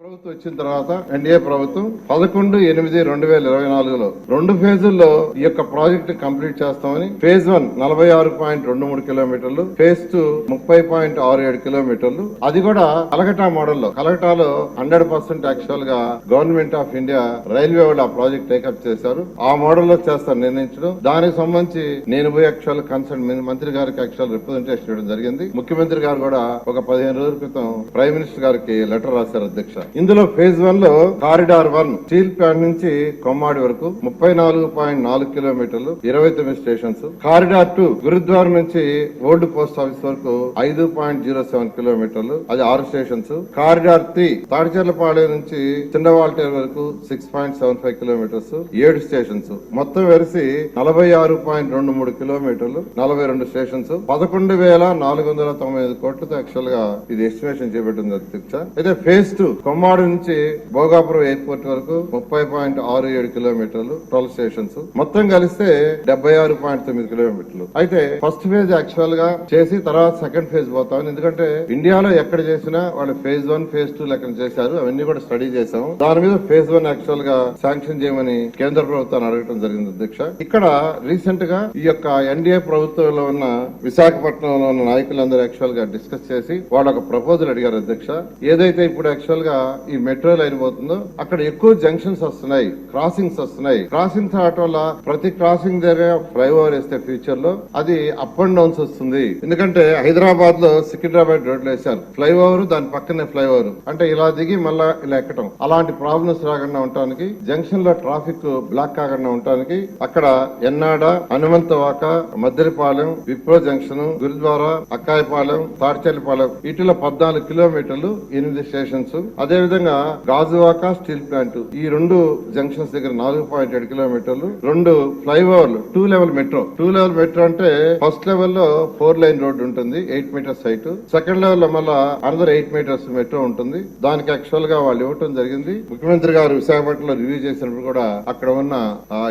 ప్రభుత్వం వచ్చిన తర్వాత ఎన్డీఏ ప్రభుత్వం పదకొండు ఎనిమిది రెండు వేల ఇరవై నాలుగులో రెండు ఫేజుల్లో ఈ యొక్క ప్రాజెక్ట్ కంప్లీట్ చేస్తామని ఫేజ్ వన్ నలభై ఆరు పాయింట్ రెండు మూడు కిలోమీటర్లు ఫేజ్ టూ ముప్పై పాయింట్ ఆరు ఏడు కిలోమీటర్లు. అది కూడా కలకటా మోడల్లో. కలకటాలో హండ్రెడ్ పర్సెంట్ యాక్చువల్గా గవర్నమెంట్ ఆఫ్ ఇండియా రైల్వే వాళ్ళు ఆ ప్రాజెక్ట్ టేకప్ చేశారు. ఆ మోడల్లో చేస్తారు నిర్ణయించడం. దానికి సంబంధించి నేను పోయి యాక్చువల్ కన్సర్న్ మంత్రి గారికి యాక్చువల్ రిప్రజెంటేషన్ ఇవ్వడం జరిగింది. ముఖ్యమంత్రి గారు కూడా ఒక పదిహేను రోజుల క్రితం ప్రైమ్ మినిస్టర్ గారికి లెటర్ రాశారు అధ్యక్ష. ఇందులో ఫేజ్ వన్లో కారిడార్ వన్ స్టీల్ ప్లాంట్ నుంచి కొమ్మాడి వరకు ముప్పై నాలుగు పాయింట్ నాలుగు కిలోమీటర్లు ఇరవై తొమ్మిది స్టేషన్స్. కారిడార్ టూ గురుద్వార నుంచి ఓల్డ్ పోస్ట్ ఆఫీస్ వరకు ఐదు పాయింట్ జీరో సెవెన్ కిలోమీటర్లు అది ఆరు స్టేషన్స్. కారిడార్ త్రీ తాడిచెర్లపాలెం నుంచి చిన్నవాల్టేర్ వరకు six point seven five kilometres ఏడు స్టేషన్స్. మొత్తం వెలిసి నలభై ఆరు పాయింట్ రెండు మూడు కిలోమీటర్లు నలభై రెండు స్టేషన్స్. పదకొండు వేల నాలుగు వందల తొంభై ఐదు కోట్లతో యాక్చువల్గా ఇది ఎస్టిమేషన్ చేపట్టింది అధ్యక్ష అయితే ఫేజ్ టూ కొమ్మాడు నుంచి భోగాపురం ఎయిర్పోర్ట్ వరకు ముప్పై పాయింట్ ఆరు ఏడు కిలోమీటర్లు ట్వెల్వ్ స్టేషన్స్ మొత్తం కలిస్తే డెబ్బై ఆరు పాయింట్ తొమ్మిది కిలోమీటర్లు. అయితే ఫస్ట్ ఫేజ్ యాక్చువల్గా చేసి తర్వాత సెకండ్ ఫేజ్ పోతాం. ఎందుకంటే ఇండియాలో ఎక్కడ చేసినా వాళ్ళు ఫేజ్ వన్ ఫేజ్ టూ లెక్కన చేశారు. అవన్నీ కూడా స్టడీ చేశాం. దాని మీద ఫేజ్ వన్ యాక్చువల్గా శాంక్షన్ చేయమని కేంద్ర ప్రభుత్వాన్ని అడగడం జరిగింది అధ్యక్ష. ఇక్కడ రీసెంట్గా ఈ యొక్క ఎన్డీఏ ప్రభుత్వంలో ఉన్న విశాఖపట్నంలో ఉన్న నాయకులందరూ యాక్చువల్గా డిస్కస్ చేసి వాళ్ళు ఒక ప్రపోజల్ అడిగారు అధ్యక్ష. ఏదైతే ఇప్పుడు యాక్చువల్గా ఈ మెట్రో లైన్ పోతుందో అక్కడ ఎక్కువ జంక్షన్స్ వస్తున్నాయి క్రాసింగ్స్ వస్తున్నాయి. క్రాసింగ్స్ రావటం వల్ల ప్రతి క్రాసింగ్ దగ్గర ఫ్లైఓవర్ వేస్తే ఫ్యూచర్లో అది అప్ అండ్ డౌన్స్ వస్తుంది. ఎందుకంటే హైదరాబాద్లో సికింద్రాబాద్ రోడ్లు వేశారు. ఫ్లైఓవర్ దాని పక్కనే ఫ్లైఓవర్ అంటే ఇలా దిగి మళ్ళా ఇలా ఎక్కడం అలాంటి ప్రాబ్లమ్స్ రాకుండా ఉండటానికి జంక్షన్లో ట్రాఫిక్ బ్లాక్ కాకుండా ఉండటానికి అక్కడ ఎన్నాడ హనుమంతవాక మద్దరిపాలెం విప్రో జంక్షన్ గురుద్వారా అక్కాయపాలెం తాడ్చల్లిపాలెం వీటిలో పద్నాలుగు కిలోమీటర్లు ఎనిమిది స్టేషన్స్ అదే విధంగా గాజువాక స్టీల్ ప్లాంట్ ఈ రెండు జంక్షన్స్ దగ్గర నాలుగు పాయింట్ ఏడు కిలోమీటర్లు రెండు ఫ్లైఓవర్లు two level metro. Two level metro అంటే ఫస్ట్ లెవెల్లో ఫోర్ లైన్ రోడ్ ఉంటుంది ఎయిట్ మీటర్స్ హైట్ సెకండ్ లెవెల్లో మళ్ళా అనదర్ ఎయిట్ మీటర్స్ మెట్రో ఉంటుంది. దానికి యాక్చువల్గా వాళ్ళు ఇవ్వటం జరిగింది. ముఖ్యమంత్రి గారు విశాఖపట్నంలో రివ్యూ చేసినప్పుడు కూడా అక్కడ ఉన్న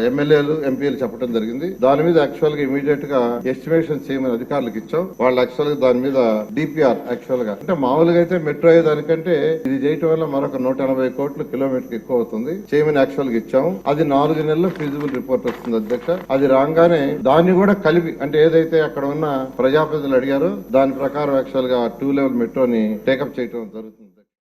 ఎమ్మెల్యేలు ఎంపీలు చెప్పడం జరిగింది. దాని మీద యాక్చువల్గా ఇమీడియట్గా ఎస్టిమేషన్ చేయమని అధికారులకు ఇచ్చాం. వాళ్ళు యాక్చువల్గా దాని మీద డిపిఆర్ యాక్చువల్గా. అంటే మామూలుగా అయితే మెట్రో అయ్యే దానికంటే ఇది చేయటం వల్ల మరొక నూట ఎనభై కోట్లు కిలోమీటర్ ఎక్కువ అవుతుంది చేయమని యాక్చువల్గా ఇచ్చాము. అది నాలుగు నెలల్లో ఫీజిబుల్ రిపోర్ట్ వస్తుంది అధ్యక్ష. అది రాగానే దాన్ని కూడా కలిపి అంటే ఏదైతే అక్కడ ఉన్న ప్రజాప్రతినిధులు అడిగారో దాని ప్రకారం యాక్చువల్గా టూ లెవెల్ మెట్రోని టేకప్ చేయడం జరుగుతుంది.